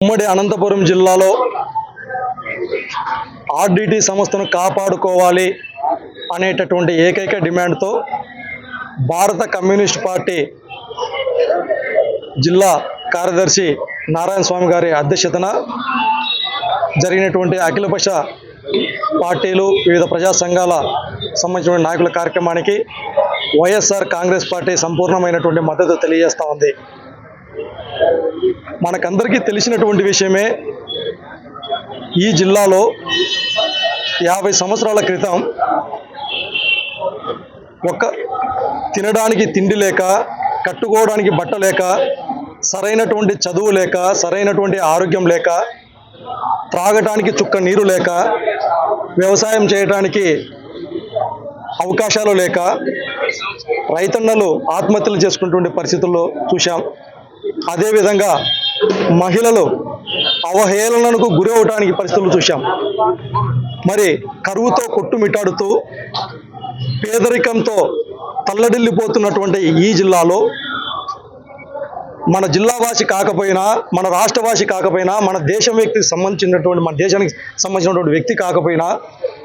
ఉమ్మడి అనంతపురం జిల్లాలో ఆర్డిటి సంస్థను కాపాడుకోవాలి అనేటటువంటి ఏకైక డిమాండ్తో భారత కమ్యూనిస్ట్ పార్టీ జిల్లా కార్యదర్శి నారాయణ స్వామి గారి అధ్యక్షతన జరిగినటువంటి అఖిలపక్ష పార్టీలు వివిధ ప్రజా సంఘాల సంబంధించిన నాయకుల కార్యక్రమానికి వైఎస్ఆర్ కాంగ్రెస్ పార్టీ సంపూర్ణమైనటువంటి మద్దతు తెలియజేస్తూ ఉంది. మనకందరికీ తెలిసినటువంటి విషయమే ఈ జిల్లాలో యాభై సంవత్సరాల క్రితం ఒక తినడానికి తిండి లేక కట్టుకోవడానికి బట్ట లేక సరైనటువంటి చదువు లేక సరైనటువంటి ఆరోగ్యం లేక త్రాగటానికి చుక్క నీరు లేక వ్యవసాయం చేయడానికి అవకాశాలు లేక రైతన్నలు ఆత్మహత్యలు చేసుకున్నటువంటి పరిస్థితుల్లో చూశాం. అదేవిధంగా మహిళలు అవహేళనకు గురి అవడానికి పరిస్థితులు చూశాం. మరి కరువుతో కొట్టుమిట్టాడుతూ పేదరికంతో తల్లడిల్లిపోతున్నటువంటి ఈ జిల్లాలో మన జిల్లావాసి కాకపోయినా మన రాష్ట్రవాసి కాకపోయినా మన దేశం వ్యక్తికి సంబంధించినటువంటి మన దేశానికి సంబంధించినటువంటి వ్యక్తి కాకపోయినా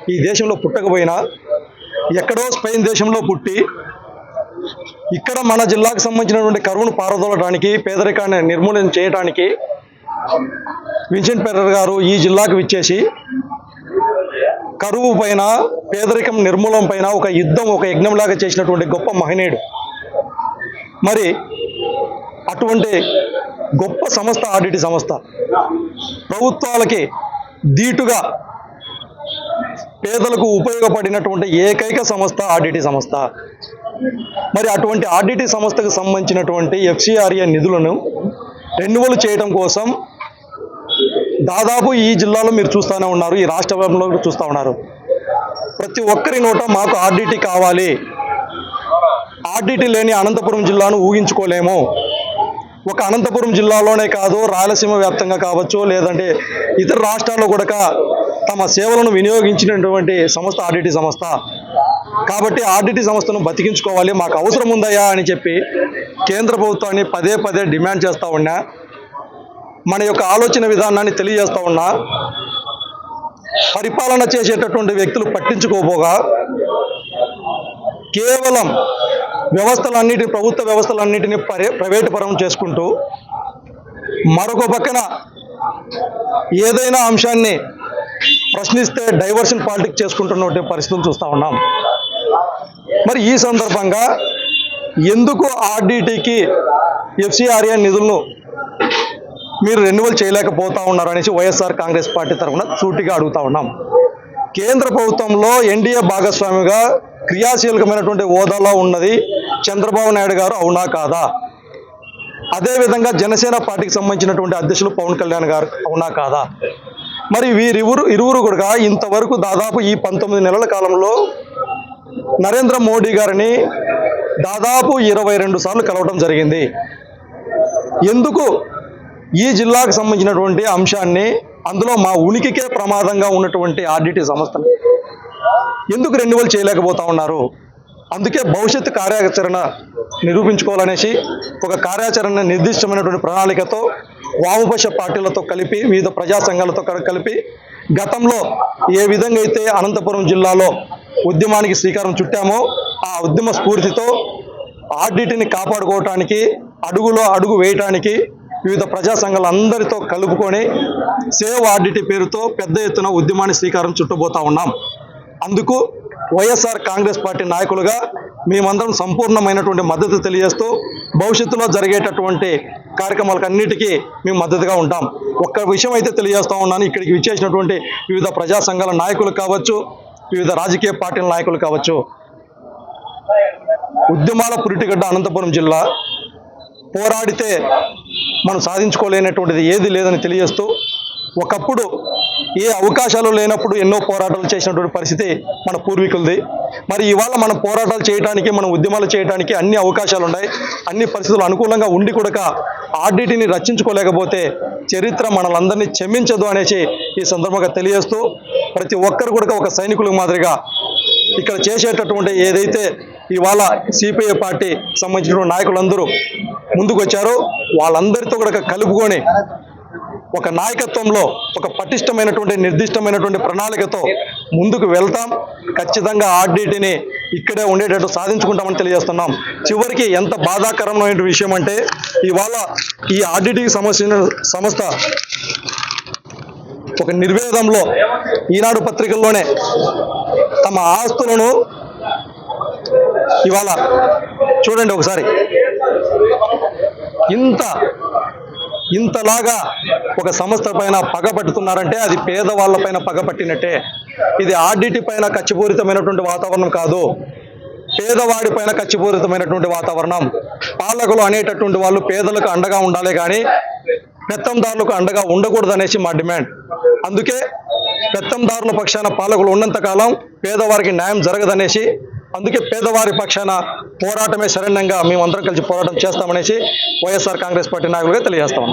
ఈ దేశంలో పుట్టకపోయినా ఎక్కడో స్పెయిన్ దేశంలో పుట్టి ఇక్కడ మన జిల్లాకు సంబంధించినటువంటి కరువును పారదోలడానికి పేదరికాన్ని నిర్మూలన చేయడానికి విన్సెంట్ పెర్రర్ గారు ఈ జిల్లాకు విచ్చేసి కరువు పైన పేదరికం నిర్మూలన పైన ఒక యుద్ధం ఒక యజ్ఞంలాగా చేసినటువంటి గొప్ప మహనీయుడు. మరి అటువంటి గొప్ప సంస్థ ఆడిట్ సంస్థ. ప్రభుత్వాలకి దీటుగా పేదలకు ఉపయోగపడినటువంటి ఏకైక సంస్థ ఆడిటి సంస్థ. మరి అటువంటి ఆర్డిటి సంస్థకు సంబంధించినటువంటి ఎఫ్సిఆర్ఏ నిధులను రెన్యువల్ చేయడం కోసం దాదాపు ఈ జిల్లాలో మీరు చూస్తూనే ఉన్నారు ఈ రాష్ట్ర వ్యాప్తంలో చూస్తూ ఉన్నారు. ప్రతి ఒక్కరి నోట మాకు ఆర్డిటి కావాలి. ఆర్డిటి లేని అనంతపురం జిల్లాను ఊహించుకోలేము. ఒక అనంతపురం జిల్లాలోనే కాదు రాయలసీమ వ్యాప్తంగా కావచ్చు లేదంటే ఇతర రాష్ట్రాల్లో కూడా తమ సేవలను వినియోగించినటువంటి సంస్థ ఆర్డిటి సంస్థ. కాబట్టి ఆర్డిటీ సంస్థను బతికించుకోవాలి మాకు అవసరం ఉందయ్యా అని చెప్పి కేంద్ర ప్రభుత్వాన్ని పదే పదే డిమాండ్ చేస్తూ ఉన్నా. మన యొక్క ఆలోచన విధానాన్ని తెలియజేస్తూ ఉన్నా. పరిపాలన చేసేటటువంటి వ్యక్తులు పట్టించుకోపోగా కేవలం వ్యవస్థలన్నిటి ప్రభుత్వ వ్యవస్థలన్నిటిని పరే ప్రైవేటు పరం చేసుకుంటూ మరొక పక్కన ఏదైనా అంశాన్ని ప్రశ్నిస్తే డైవర్షన్ పాలిటిక్స్ చేసుకుంటున్నటువంటి పరిస్థితులు చూస్తూ ఉన్నాం. మరి ఈ సందర్భంగా ఎందుకు ఆర్డీటీకి ఎఫ్సిఆర్ఏ నిధులను మీరు రెన్యువల్ చేయలేకపోతా ఉన్నారు అనేసి వైఎస్ఆర్ కాంగ్రెస్ పార్టీ తరఫున సూటిగా అడుగుతా ఉన్నాం. కేంద్ర ప్రభుత్వంలో ఎన్డీఏ భాగస్వామిగా క్రియాశీలకమైనటువంటి హోదాలో ఉన్నది చంద్రబాబు నాయుడు గారు అవునా కాదా? అదేవిధంగా జనసేన పార్టీకి సంబంధించినటువంటి అధ్యక్షులు పవన్ కళ్యాణ్ గారు అవునా కాదా? మరి వీరిరువురు ఇరువురు కూడా ఇంతవరకు దాదాపు ఈ పంతొమ్మిది నెలల కాలంలో నరేంద్ర మోడీ గారిని దాదాపు ఇరవై రెండు సార్లు కలవడం జరిగింది. ఎందుకు? ఈ జిల్లాకు సంబంధించినటువంటి అంశాన్ని అందులో మా ఉనికికే ప్రమాదంగా ఉన్నటువంటి ఆర్డిటి సంస్థను ఎందుకు రెన్యువల్ చేయలేకపోతా ఉన్నారు? అందుకే భవిష్యత్తు కార్యాచరణ నిరూపించుకోవాలనేసి ఒక కార్యాచరణ నిర్దిష్టమైనటువంటి ప్రణాళికతో వామపక్ష పార్టీలతో కలిపి వివిధ ప్రజా సంఘాలతో కలిపి గతంలో ఏ విధంగా అయితే అనంతపురం జిల్లాలో ఉద్యమానికి శ్రీకారం చుట్టామో ఆ ఉద్యమ స్ఫూర్తితో ఆర్డిటిని కాపాడుకోవటానికి అడుగులో అడుగు వేయటానికి వివిధ ప్రజా సంఘాలందరితో కలుపుకొని సేవ్ ఆర్డిటి పేరుతో పెద్ద ఎత్తున ఉద్యమాన్ని శ్రీకారం చుట్టబోతా ఉన్నాం. అందుకు వైఎస్ఆర్ కాంగ్రెస్ పార్టీ నాయకులుగా మేమందరం సంపూర్ణమైనటువంటి మద్దతు తెలియజేస్తూ భవిష్యత్తులో జరిగేటటువంటి కార్యక్రమాలకు అన్నిటికీ మేము మద్దతుగా ఉంటాం. ఒక్క విషయం అయితే తెలియజేస్తా ఉన్నాను. ఇక్కడికి విచ్చేసినటువంటి వివిధ ప్రజా సంఘాల నాయకులు కావచ్చు వివిధ రాజకీయ పార్టీల నాయకులు కావచ్చు. ఉద్యమాల పురిటిగడ్డ అనంతపురం జిల్లా పోరాడితే మనం సాధించుకోలేనటువంటిది ఏది లేదని తెలియజేస్తూ ఒకప్పుడు ఏ అవకాశాలు లేనప్పుడు ఎన్నో పోరాటాలు చేసినటువంటి పరిస్థితి మన పూర్వీకులది. మరి ఇవాళ మనం పోరాటాలు చేయడానికి మనం ఉద్యమాలు చేయడానికి అన్ని అవకాశాలు ఉన్నాయి. అన్ని పరిస్థితులు అనుకూలంగా ఉండి కూడా ఆర్డిటిని రచించుకోలేకపోతే చరిత్ర మనలందరినీ క్షమించదు అనేసి ఈ సందర్భంగా తెలియజేస్తూ ప్రతి ఒక్కరు కూడా ఒక సైనికుల మాదిరిగా ఇక్కడ చేసేటటువంటి ఏదైతే ఇవాళ సిపిఐ పార్టీ సంబంధించిన నాయకులందరూ ముందుకు వచ్చారో వాళ్ళందరితో కూడా కలుపుకొని ఒక నాయకత్వంలో ఒక పటిష్టమైనటువంటి నిర్దిష్టమైనటువంటి ప్రణాళికతో ముందుకు వెళ్తాం. ఖచ్చితంగా ఆర్డీటీని ఇక్కడే ఉండేటట్టు సాధించుకుంటామని తెలియజేస్తున్నాం. చివరికి ఎంత బాధాకరమైన విషయం అంటే ఇవాళ ఈ ఆర్డీటీకి సంబంధించిన సంస్థ ఒక నిర్వేదంలో ఈనాడు పత్రికల్లోనే తమ ఆస్తులను ఇవాళ చూడండి ఒకసారి. ఇంత ఇంతలాగా ఒక సంస్థ పైన పగ పట్టుతున్నారంటే అది పేదవాళ్ళ పైన పగ పట్టినట్టే. ఇది ఆర్డిటీ పైన ఖచ్చిపూరితమైనటువంటి వాతావరణం కాదు. పేదవాడి పైన ఖచ్చిపూరితమైనటువంటి వాతావరణం. పాలకులు అనేటటువంటి వాళ్ళు పేదలకు అండగా ఉండాలి కానీ పెత్తందారులకు అండగా ఉండకూడదు అనేసి మా డిమాండ్. అందుకే పెత్తందారుల పక్షాన పాలకులు ఉన్నంతకాలం పేదవారికి న్యాయం జరగదనేసి అందుకే పేదవారి పక్షాన పోరాటమే శరణ్యంగా మేమందరం కలిసి పోరాటం చేస్తామనేసి వైఎస్ఆర్ కాంగ్రెస్ పార్టీ నాయకులుగా తెలియజేస్తాం